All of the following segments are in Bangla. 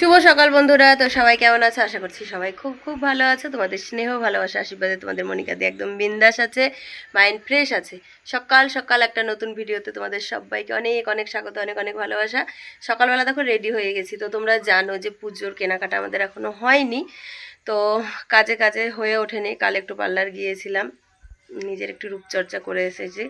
শুভ সকাল বন্ধুরা, তো সবাই কেমন আছে? আশা করছি সবাই খুব খুব ভালো আছে। তোমাদের স্নেহ, ভালোবাসা, আশীর্বাদে তোমাদের মনিকা দিয়ে একদম বিন্দাস আছে মাইন্ড ফ্রেশ আছে। সকাল সকাল একটা নতুন ভিডিওতে তোমাদের সবাইকে অনেক অনেক স্বাগত, অনেক অনেক ভালোবাসা। সকালবেলা দেখো রেডি হয়ে গেছি। তো তোমরা জানো যে পুজোর কেনাকাটা আমাদের এখনও হয়নি। তো কাজে কাজে হয়ে ওঠেনি। কাল একটু পার্লার গিয়েছিলাম। নিজের একটু রূপচর্চা করে এসেছি।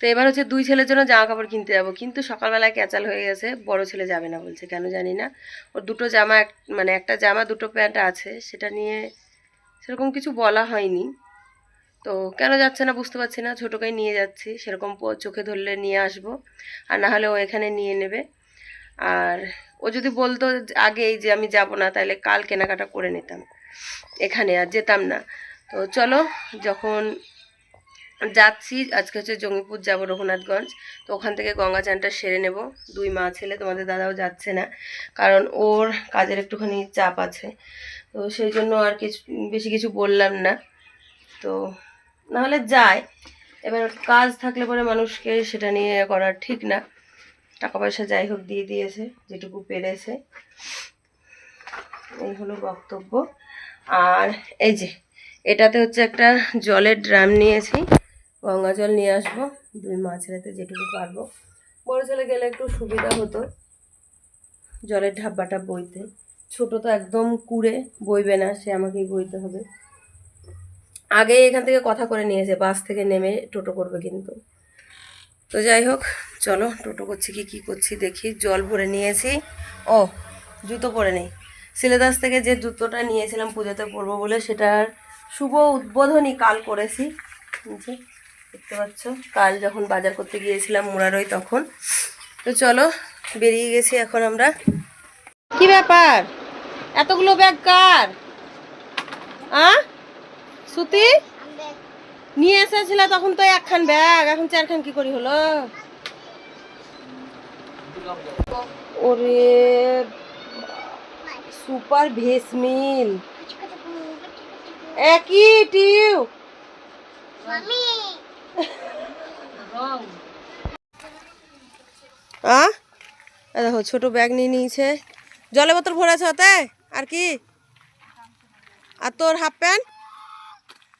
তো এবার হচ্ছে দুই ছেলের জন্য জামা কাপড় কিনতে যাব। কিন্তু সকালবেলায় ক্যাচাল হয়ে গেছে, বড় ছেলে যাবে না বলছে, কেন জানি না। ওর দুটো জামা মানে একটা জামা, দুটো প্যান্ট আছে, সেটা নিয়ে সেরকম কিছু বলা হয়নি। তো কেন যাচ্ছে না বুঝতে পারছি না, ছোটোকেই নিয়ে যাচ্ছি, সেরকম চোখে ধরলে নিয়ে আসব, আর না হলে ও এখানে নিয়ে নেবে। আর ও যদি বলতো আগেই যে আমি যাব না, তাহলে কাল কেনাকাটা করে নিতাম। এখানে আর যেতাম না। তো চলো, যখন যাচ্ছি, আজকে হচ্ছে জঙ্গিপুর যাব রঘুনাথগঞ্জ। তো ওখান থেকে গঙ্গা চানটা সেরে নেব। দুই মা ছেলে, তোমাদের দাদাও যাচ্ছে না, কারণ ওর কাজের একটুখানি চাপ আছে। তো সেই জন্য আর কিছু, বেশি কিছু বললাম না। তো নাহলে যায় এবার কাজ থাকলে পরে মানুষকে সেটা নিয়ে করা ঠিক না। টাকা পয়সা যাই হোক দিয়ে দিয়েছে, যেটুকু পেরেছে। এই হলো বক্তব্য। আর এই যে, এটাতে হচ্ছে একটা জলের ড্রাম নিয়েছি। গঙ্গা জল নিয়ে আসব, দুই মা ছেলেতে যেটুকু পারব। বড় ছেলে গেলে একটু সুবিধা হতো জলের ঢাব্বাটা বইতে। ছোট তো একদম কুড়ে, বইবে না, সে আমাকেই বইতে হবে। আগে এখান থেকে কথা করে নিয়েছে বাস থেকে নেমে টোটো করবে কিন্তু। তো যাই হোক, চলো টোটো করছি কি কি করছি দেখি। জল ভরে নিয়েছি। ও, জুতো পরে নেই। সিলেদাস থেকে যে জুতোটা নিয়েছিলাম পুজোতে পরবো বলে সেটার শুভ উদ্বোধনী কাল করেছি। দেখতে পাচ্ছ? কাল যখন বাজার করতে গিয়েছিলাম মুরারই তখন। তো চলো, বেরিয়ে গেছি এখন আমরা। কি ব্যাপার? এতগুলো ব্যাগ কার? সুতি? নিয়ে এসেছিল তখন তো একখান ব্যাগ, এখন চারখান কি করি হলো? ওরে, সুপার ভেস মিল। একই টিউ। আ দেখো, ছোট ব্যাগ নিয়ে নিয়েছে। জলের বোতল ভরেছে ওতে? আর কি? আর তোর হাফ প্যান্ট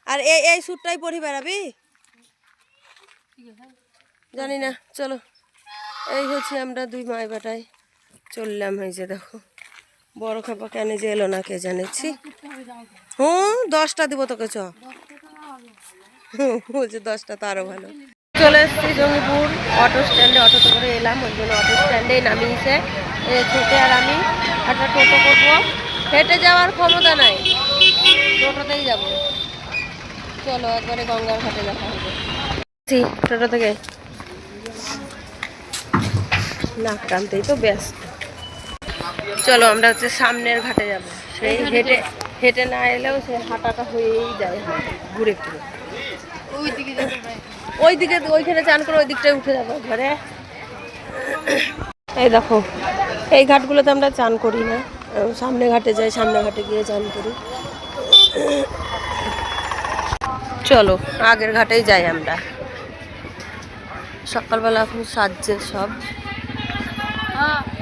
আর এই এই স্যুটটাই পরি বেড়াবি? জানি না, চলো। এই হচ্ছে আমরা দুই মাই বেটায় চললাম হয়েছে দেখো। বড় খাপা কেন যে এলো না কে জানেছি হুম, দশটা দিব তোকে, চ। বলছে দশটা তো আরও ভালো। চলে এসেছি জঙ্গিপুর অটো স্ট্যান্ডে অটোতে করে এলাম ওই জন্য অটো স্ট্যান্ডেই নামিয়েছে। ছোটে আর আমি একটা টোটো করব। হেঁটে যাওয়ার ক্ষমতা নাই। টোটোতেই যাব। চলো একবারে গঙ্গার ঘাটে দেখা হবে। টোটো থেকে। নাক টানতেই তো ব্যস্ত। চলো আমরা হচ্ছে সামনের ঘাটে যাব। সেই হেঁটে হেঁটে না এলেও সে হাঁটাটা হয়েই যায়। ঘুরে ঘুরে ওই দিকে ওইখানে চান করে ওই দিকটায় উঠে যাব ঘরে এই দেখো, এই ঘাটগুলোতে আমরা চান করি না। সামনে ঘাটে যাই, সামনে ঘাটে গিয়ে চান করি। চলো, আগের ঘাটেই যাই আমরা। সকালবেলা এখন সাজছে সব।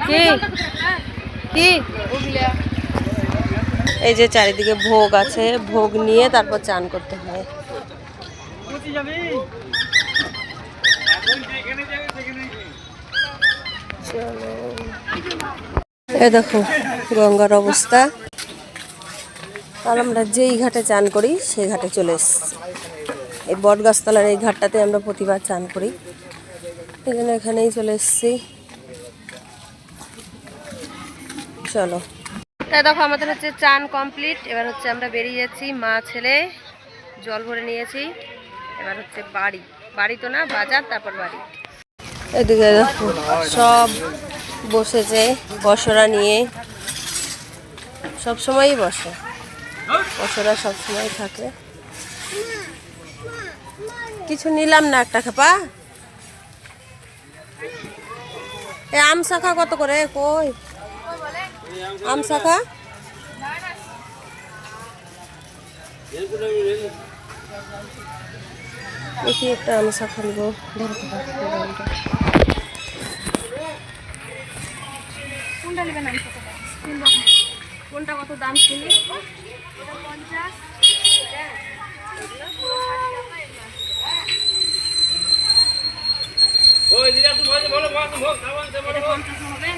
কি? কি? এই যে চারিদিকে ভোগ আছে, ভোগ নিয়ে তারপর চান করতে হয়। চলো এ দেখো গঙ্গার অবস্থা। আর আমরা যেই ঘাটে চান করি সেই ঘাটে চলে এসেছি। এই বটগাছতলার এই ঘাটটাতে আমরা প্রতিবার চান করি। এই জন্য এখানেই চলে এসেছি। চলো। তাই দেখো আমাদের হচ্ছে চান কমপ্লিট। এবার হচ্ছে আমরা বেরিয়ে যাচ্ছি মা ছেলে জল ভরে নিয়েছি। এবার হচ্ছে বাড়ি। বাড়ি তো না, বাজার, তারপর বাড়ি। এদিকে সব বসেছে, বসরা নিয়ে। সব সময়ই বসে। বসরা সব সময় থাকে। কিছু নিলাম না একটা খাপা। এ, আম শাখা কত করে? কই? আম শাখা? দেখি একটা আম শাখা নিবো। ধরো তো, ধরো, ধরো। কোনটা কত দাম শুনি? ওই দিদা তুমি বলো বলো হোক হবে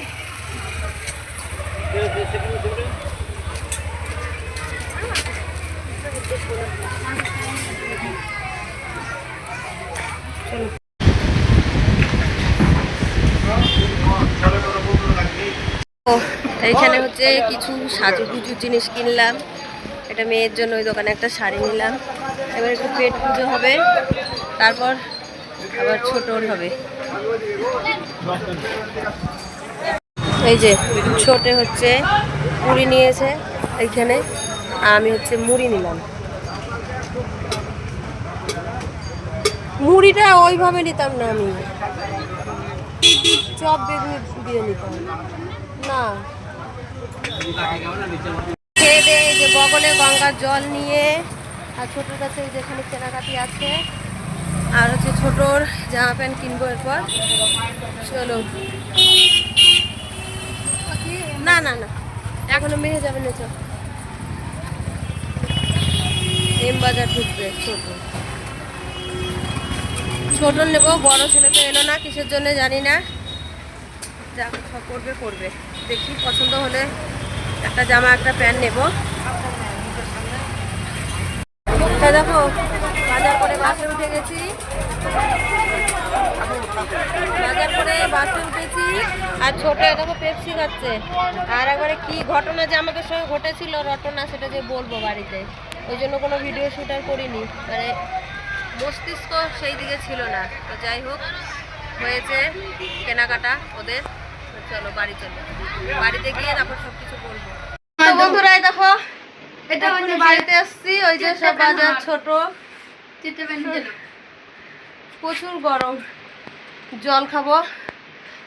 ও এইখানে হচ্ছে কিছু সাজুগুজু জিনিস কিনলাম। এটা মেয়ের জন্য ওই দোকানে একটা শাড়ি নিলাম। এবার একটু পেট পুজো হবে, তারপর আবার ছোটর হবে। এই যে, ছোটে হচ্ছে মুড়ি নিয়েছে এইখানে আমি হচ্ছে মুড়ি নিলাম। মুড়িটা ওইভাবে নিতাম না আমি। চপ বেগুনি দিয়ে নিতাম। না। খেয়ে দিয়ে যে বগলে গঙ্গার জল নিয়ে, আর ছোটোর কাছে যেখানে কেনাকাটি আছে। আর হচ্ছে ছোটোর জামা প্যান্ট কিনবো এরপর। চলো। না না না। এখনও মেহে যাবে না, চল। এম বাজার ঢুকবে ছোট ছোট নেব, বড় ছেলে তো এলো না, কিসের জন্য জানি না। যা করবে করবে। দেখি, পছন্দ হলে একটা জামা, একটা প্যান্ট নেব। দেখো, বাজার করে বাসে উঠে গেছি। বাজার করে বাসে উঠেছি। আর ছোট দেখো পেপসি খাচ্ছে। আর একবারে কি ঘটনা যে আমাদের সঙ্গে ঘটেছিল ঘটনা সেটা যে বলব বাড়িতে। ওই জন্য কোনো ভিডিও শ্যুট আর করিনি। মানে মস্তিষ্ক সেই দিকে ছিল না। তো যাই হোক, হয়েছে কেনাকাটা ওদের। চলো বাড়ি চলো। বাড়িতে গিয়ে তারপর সব কিছু বলব বন্ধুরা দেখো এটা হচ্ছে বাড়িতে আসছি ওই যে সব বাজার ছোট। প্রচুর গরম। জল খাব।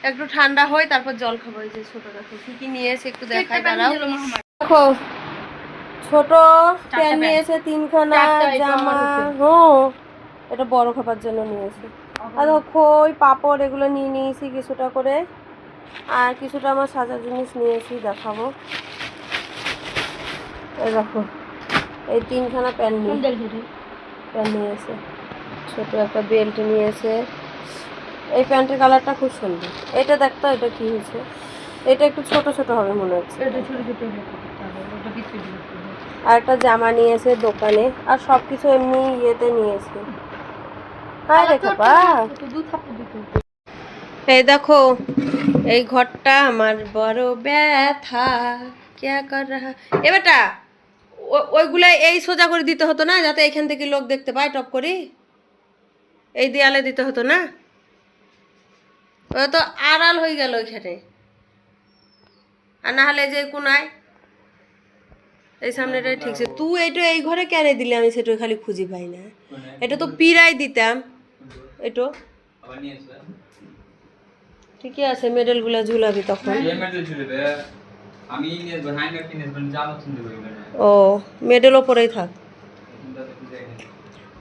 একটু ঠান্ডা হয় তারপর জল খাব এই যে ছোট দেখো কি কি নিয়েছে একটু দেখাই দাঁড়াও। দেখো ছোট নিয়েছে তিনখানা জামা। হো এটা বড় খাবার জন্য নিয়েছে আর দেখো খই পাপড় এগুলো নিয়ে নিয়েছি কিছুটা করে আর কিছুটা আমার সাজার জিনিস নিয়েছি দেখাবো। এই দেখো এই তিনখানা প্যান্ট নিয়ে প্যান্ট নিয়েছে ছোট একটা বেল্ট নিয়েছে এই প্যান্টের কালারটা খুব সুন্দর। এটা দেখতো এটা কি হয়েছে? এটা একটু ছোট ছোট হবে মনে হচ্ছে। আর একটা জামা নিয়েছে দোকানে আর সব কিছু এমনি ইয়েতে নিয়েছে হ্যাঁ দেখো বা এই দেখো এই ঘরটা আমার বড় ব্যথা। ক্যা কর রাহা এ বেটা ও- ওইগুলা এই সোজা করে দিতে হতো না যাতে এখান থেকে লোক দেখতে পায় টপ করে? এই দেয়ালে দিতে হতো না? ওটা তো আড়াল হয়ে গেল ওইখানে। আর না হলে যে কোনায়? এই সামনেটাই ঠিক আছে তুই এটা এই ঘরে কেন দিলে? আমি সেটা খালি খুঁজি পাই না। এটা তো পিরাই দিতাম। এটো? আবার নিয়ে আসবে ঠিকই আছে মেডেলগুলো ঝুলাবি তখন? রে আমি পারি ও মেডেল ওপরেই থাক।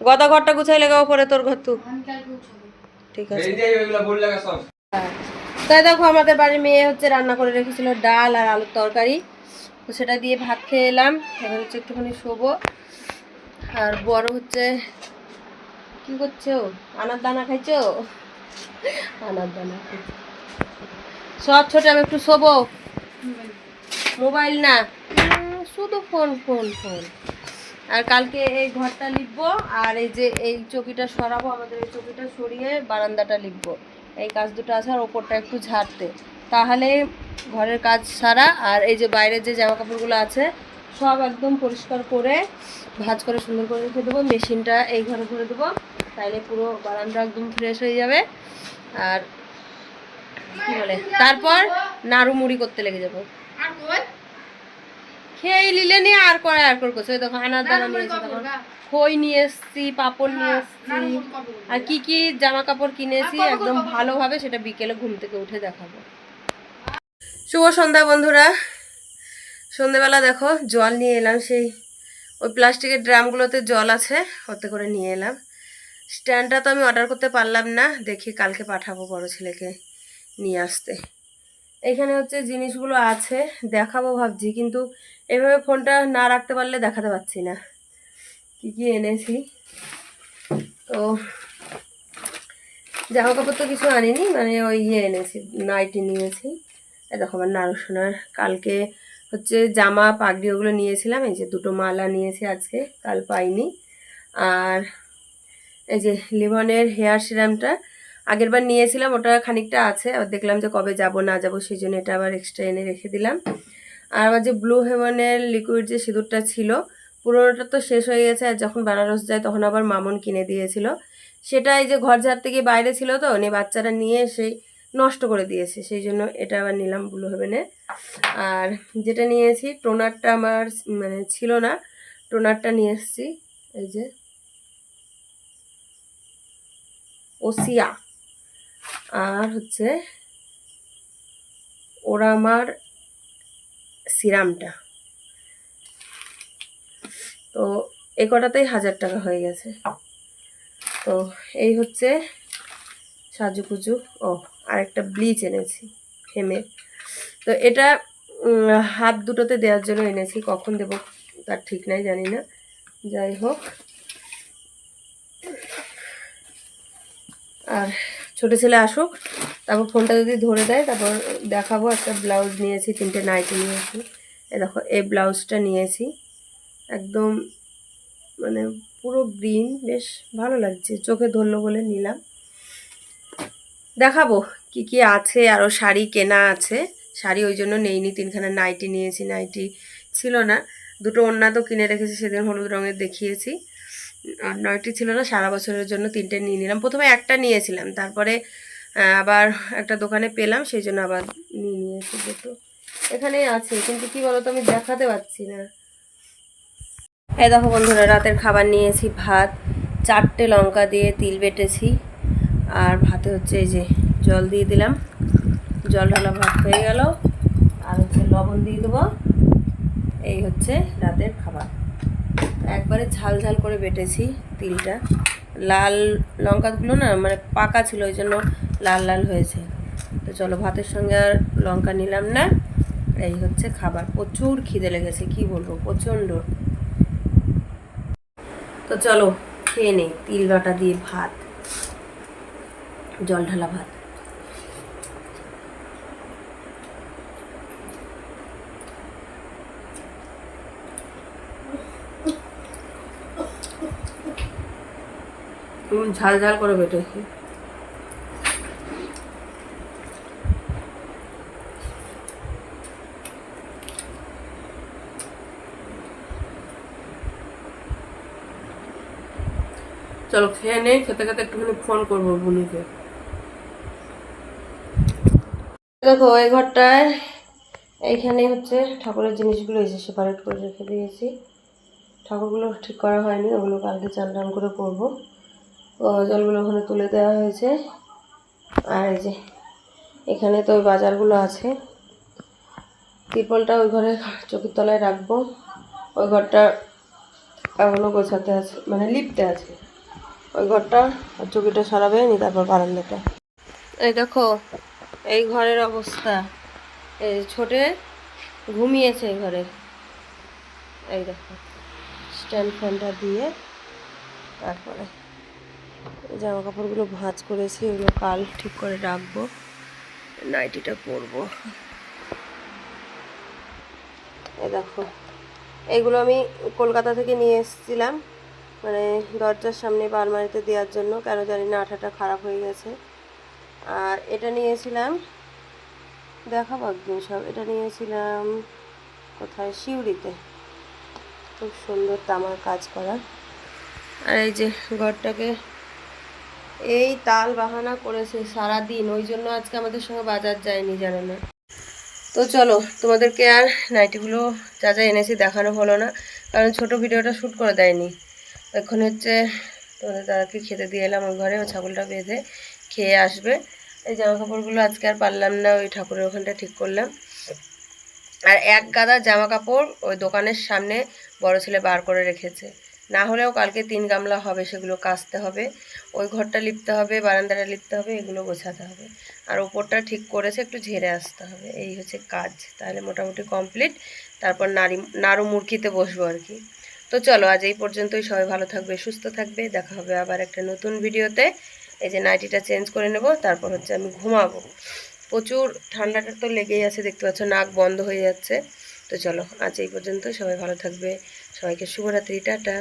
গদা ঘরটা গুছাই লাগা ওপরে তোর ঘর তু। ঠিক আছে। এই যে ওইগুলো বল লাগা সব। তাই দেখো আমাদের বাড়ির মেয়ে হচ্ছে রান্না করে রেখেছিল ডাল আর আলুর তরকারি। তো সেটা দিয়ে ভাত খেয়ে এলাম। এবার হচ্ছে একটুখানি শোবো। আর বড় হচ্ছে কি করছ আনার দানা খাইছো? আনার দানা খাইছো। সব ছোট, আমি একটু শোবো। মোবাইল না। শুধু ফোন ফোন ফোন আর কালকে এই ঘরটা লিখব, আর এই যে এই চকিটা সরাবো, আমাদের এই চকিটা সরিয়ে বারান্দাটা লিখব। এই কাজ দুটো আছে, আর ওপরটা একটু ঝাড়তে। তাহলে ঘরের কাজ সারা, আর এই যে বাইরের যে জামা কাপড়গুলো আছে, সব একদম পরিষ্কার করে, ভাঁজ করে সুন্দর করে রেখে দেবো। মেশিনটা এই ঘরে ভরে দেবো, তাইলে পুরো বারান্দা একদম ফ্রেশ হয়ে যাবে। আর কি বলে? তারপর নাড়ু মুড়ি করতে লেগে যাব। খেয়ে নিলে নিয়ে আর করে আর করে করছে। দেখো আনার দানা নিয়ে তখন খই নিয়ে এসছি পাপড় নিয়ে এসছি। আর কি কি জামা কাপড় কিনেছি একদম ভালোভাবে সেটা বিকেলে ঘুম থেকে উঠে দেখাবো। শুভ সন্ধ্যা বন্ধুরা। সন্ধেবেলা দেখো জল নিয়ে এলাম সেই ওই প্লাস্টিকের ড্রামগুলোতে জল আছে ওতে করে নিয়ে এলাম। স্ট্যান্ডটা তো আমি অর্ডার করতে পারলাম না দেখি কালকে পাঠাবো বড় ছেলেকে। নিয়ে আসতে। এখানে হচ্ছে জিনিসগুলো আছে, দেখাবো ভাবছি, কিন্তু এভাবে ফোনটা না রাখতে পারলে দেখাতে পারছি না। কি কি এনেছি? তো জামা কাপড় তো কিছু আনিনি মানে ওই ইয়ে এনেছি, নাইটি নিয়েছি। দেখো আমার নারুসোনার কালকে হচ্ছে জামা, পাগড়ি ওগুলো নিয়েছিলাম, এই যে দুটো মালা নিয়েছি আজকে, কাল পাইনি। আর এই যে লিভনের হেয়ার সিরামটা আগেরবার নিয়েছিলাম, ওটা খানিকটা আছে আর দেখলাম যে কবে যাব, না যাব, সেই জন্য এটা আবার এক্সট্রা এনে রেখে দিলাম। আর আমার যে ব্লু হেভেনের লিকুইড যে সিঁদুরটা ছিল, পুরোনোটা তো শেষ হয়ে গেছে, আর যখন বেনারস যায় তখন আবার মামন কিনে দিয়েছিল। সেটা এই যে ঘর ঝাড় থেকে বাইরে ছিল তো নিয়ে বাচ্চারা নিয়ে সেই নষ্ট করে দিয়েছে, সেই জন্য এটা আবার নিলাম ব্লু হেভেনে আর যেটা নিয়েছি, টোনারটা আমার মানে ছিল না, টোনারটা নিয়ে এসেছি, এই যে, ওসিয়া। আর হচ্ছে ওরা আমার সিরামটা। তো এ কটাতেই হাজার টাকা হয়ে গেছে। তো এই হচ্ছে সাজুকুজু ও আর একটা ব্লিচ এনেছি হেমের তো এটা হাত দুটোতে দেওয়ার জন্য এনেছি, কখন দেবো তার ঠিক নাই, জানি না। যাই হোক। আর ছোটো ছেলে আসুক, তারপর ফোনটা যদি ধরে দেয়, তারপর দেখাবো একটা ব্লাউজ নিয়েছি, তিনটে নাইটি নিয়েছি। এ দেখো, এই ব্লাউজটা নিয়েছি। একদম মানে পুরো গ্রিন বেশ ভালো লাগছে। চোখে ধরলো বলে নিলাম। দেখাবো কি কি আছে আরও শাড়ি কেনা আছে। শাড়ি ওই জন্য নেইনি, তিনখানা নাইটি নিয়েছি। নাইটি ছিল না। দুটো ওড়না তো কিনে রেখেছি, সেদিন হলুদ রঙের দেখিয়েছি। নয়টি ছিল না, সারা বছরের জন্য তিনটে নিয়ে নিলাম। প্রথমে একটা নিয়েছিলাম, তারপরে আবার একটা দোকানে পেলাম, সেই জন্য আবার নিয়ে নিয়েছি দুটো। এখানে আছে, কিন্তু কি বলতো, আমি দেখাতে পাচ্ছি না। এই দেখো বন্ধুরা, রাতের খাবার নিয়েছি, ভাত, চারটে লঙ্কা দিয়ে তিল বেটেছি, আর ভাতে হচ্ছে এই যে জল দিয়ে দিলাম। জল ঢালা ভাত হয়ে গেল, আর হচ্ছে লবণ দিয়ে দেবো। এই হচ্ছে রাতের খাবার। একবারে ঝাল ঝাল করে বেটেছি তিলটা। লাল লঙ্কাগুলো না মানে পাকা ছিল, ওই জন্য লাল লাল হয়েছে। তো চলো ভাতের সঙ্গে আর লঙ্কা নিলাম না। এই হচ্ছে খাবার। প্রচুর খিদে লেগেছে, কি বলব? প্রচণ্ড। তো চলো খেয়ে নেই, তিল বাটা দিয়ে ভাত, জল ঢালা ভাত। উম, ঝাল ঝাল করে বেটেছি চলো খেয়ে নেই খেতে খেতে একটুখানি ফোন করব বুনিকে। দেখো এই ঘরটায় এইখানে হচ্ছে ঠাকুরের জিনিসগুলো এসে সেপারেট করে রেখে দিয়েছি। ঠাকুরগুলো ঠিক করা হয়নি ওগুলো কালকে চান করে করব। জলগুলো ওখানে তুলে দেওয়া হয়েছে। আর এই যে, এখানে তো ওই বাজারগুলো আছে। তিরপলটা ওই ঘরে চোখের তলায় রাখব। ওই ঘরটা এখনও গোছাতে আছে মানে লিপতে আছে। ওই ঘরটা আর চকিটা সরাবে নি তারপর বারান্দাটা। এই দেখো, এই ঘরের অবস্থা। এই ছোটে ঘুমিয়েছে এই ঘরে। এই দেখো, স্ট্যান্ড ফ্যানটা দিয়ে তারপরে জামা কাপড়গুলো ভাঁজ করেছি এগুলো কাল ঠিক করে রাখব। নাইটিটা পরবো। এই দেখো, এগুলো আমি কলকাতা থেকে নিয়ে এসেছিলাম মানে দরজার সামনে বা আলমারিতে দেওয়ার জন্য, কেন জানি না, আঠাটা খারাপ হয়ে গেছে। আর এটা নিয়েছিলাম, দেখাবো একদিন সব, এটা নিয়েছিলাম কোথায়? শিউরিতে খুব সুন্দর তামার কাজ করা। আর এই যে ঘরটাকে এই তাল বাহানা করেছে সারা দিন ওই জন্য আজকে আমাদের সঙ্গে বাজার যায়নি জানো না। তো চলো, তোমাদেরকে আর নাইটিগুলো যা যা এনেছি দেখানো হলো না, কারণ ছোট ভিডিওটা শ্যুট করে দেয়নি। এখন হচ্ছে তোমাদের দাদাকে খেতে দিয়ে এলাম ওই ঘরে ছাগলটা বেঁধে খেয়ে আসবে। এই জামা কাপড়গুলো আজকে আর পারলাম না, ওই ঠাকুরের ওখানটা ঠিক করলাম। আর এক গাদা জামা কাপড় ওই দোকানের সামনে বড় ছেলে বার করে রেখেছে। না হলেও কালকে তিন গামলা হবে, সেগুলো কাচতে হবে। ওই ঘরটা লিপতে হবে, বারান্দাটা লিপতে হবে, এগুলো গোছাতে হবে। আর ওপরটা ঠিক করেছে, একটু ঝেড়ে আসতে হবে। এই হচ্ছে কাজ। তাহলে মোটামুটি কমপ্লিট তারপর নারী নাড়ু মুরগিতে বসবো আর কি। তো চলো, আজ এই পর্যন্তই। সবাই ভালো থাকবে, সুস্থ থাকবে। দেখা হবে আবার একটা নতুন ভিডিওতে। এই যে নাইটিটা চেঞ্জ করে নেব, তারপর হচ্ছে আমি ঘুমাবো। প্রচুর ঠান্ডাটা তো লেগেই আছে, দেখতে পাচ্ছ, নাক বন্ধ হয়ে যাচ্ছে। তো চলো, আজ এই পর্যন্ত সবাই ভালো থাকবে। সবাইকে শুভরাত্রি টাটা।